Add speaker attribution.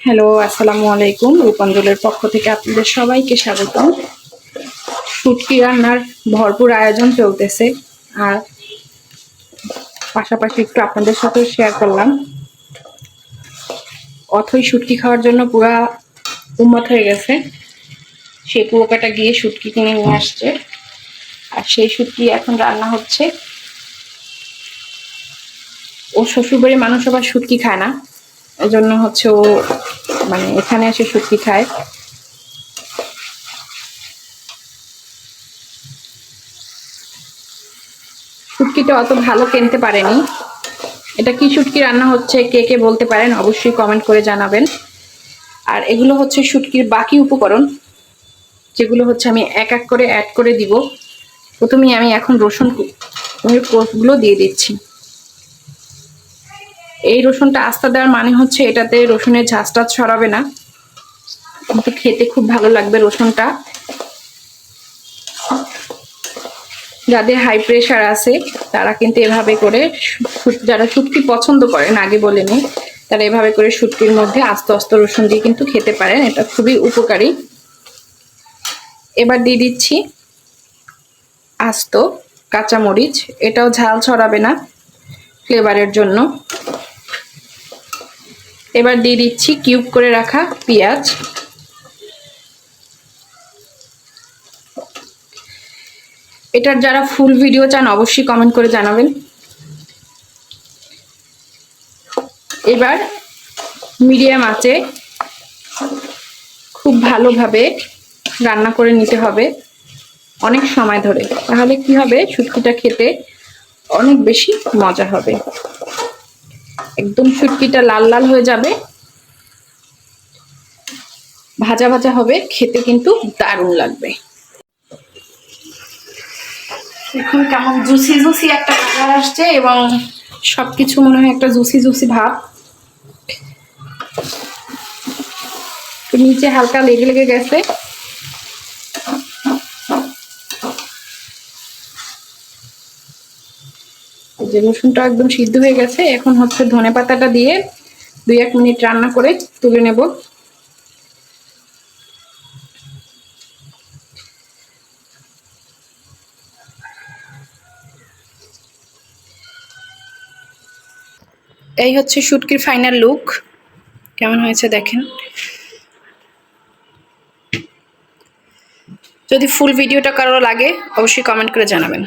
Speaker 1: Hello আসসালামু আলাইকুম। রূপাঞ্জলের পক্ষ থেকে আপনাদের সবাইকে স্বাগতম। শুটকি রান্নার ভরপুর আয়োজন চলতেছে। আর পাশাপাশি একটু আপনাদের সাথেও শেয়ার করলাম। অথই শুটকি খাওয়ার জন্য পুরা উন্মত হয়ে গেছে। সে কুয়োকাটা গিয়ে শুটকি কিনে নিয়ে আসছে। আর সেই শুটকি এখন রান্না হচ্ছে। ও শ্বশুরবাড়ির মানুষ আবার শুটকি খায় না। এজন্য হচ্ছে ও মানে এখানে এসে শুটকি খায়। শুটকিটা অত ভালো কিনতে পারেনি। এটা কি শুটকি রান্না হচ্ছে, কে কে বলতে পারেন অবশ্যই কমেন্ট করে জানাবেন। আর এগুলো হচ্ছে শুটকির বাকি উপকরণ, যেগুলো হচ্ছে আমি এক এক করে অ্যাড করে দিব। প্রথমেই আমি এখন রসুনগুলো দিয়ে দিচ্ছি। এই রসুনটা আস্তা দেওয়ার মানে হচ্ছে এটাতে রসুনের ঝাঁজটা ছড়াবে না। কিন্তু খেতে খুব ভালো লাগবে রসুনটা। যাদের হাই প্রেশার আছে, তারা কিন্তু এভাবে করে যারা শুটকি পছন্দ করেন, আগে বলে নিই তারা এভাবে করে শুটকির মধ্যে আস্তে আস্তে রসুন দিয়ে কিন্তু খেতে পারেন, এটা খুবই উপকারী। এবার দিয়ে দিচ্ছি আস্ত কাঁচামরিচ, এটাও ঝাল ছড়াবে না ফ্লেভারের জন্য। এবার দিয়ে দিচ্ছি কিউব করে রাখা পেঁয়াজ। এটার যারা ফুল ভিডিও চান অবশ্যই কমেন্ট করে জানাবেন। এবার মিডিয়াম আঁচে খুব ভালোভাবে রান্না করে নিতে হবে অনেক সময় ধরে। তাহলে কি হবে? শুটকিটা খেতে অনেক বেশি মজা হবে। একদম শুটকিটা লাল লাল হয়ে যাবে। ভাজা ভাজা হবে, খেতে কিন্তু দারুণ লাগবে। এখন কেমন জুসি জুসি একটা কালার আসছে এবং সবকিছু মনে হয় একটা জুসি জুসি ভাব। নিচে হালকা লেগে লেগে গেছে। যে রসুনটা একদম সিদ্ধ হয়ে গেছে, এখন হচ্ছে ধনে পাতাটা দিয়ে দুই এক মিনিট রান্না করে তুলে নেব। এই হচ্ছে শুটকির ফাইনাল লুক কেমন হয়েছে দেখেন? যদি ফুল ভিডিওটা কারও লাগে, অবশ্যই কমেন্ট করে জানাবেন।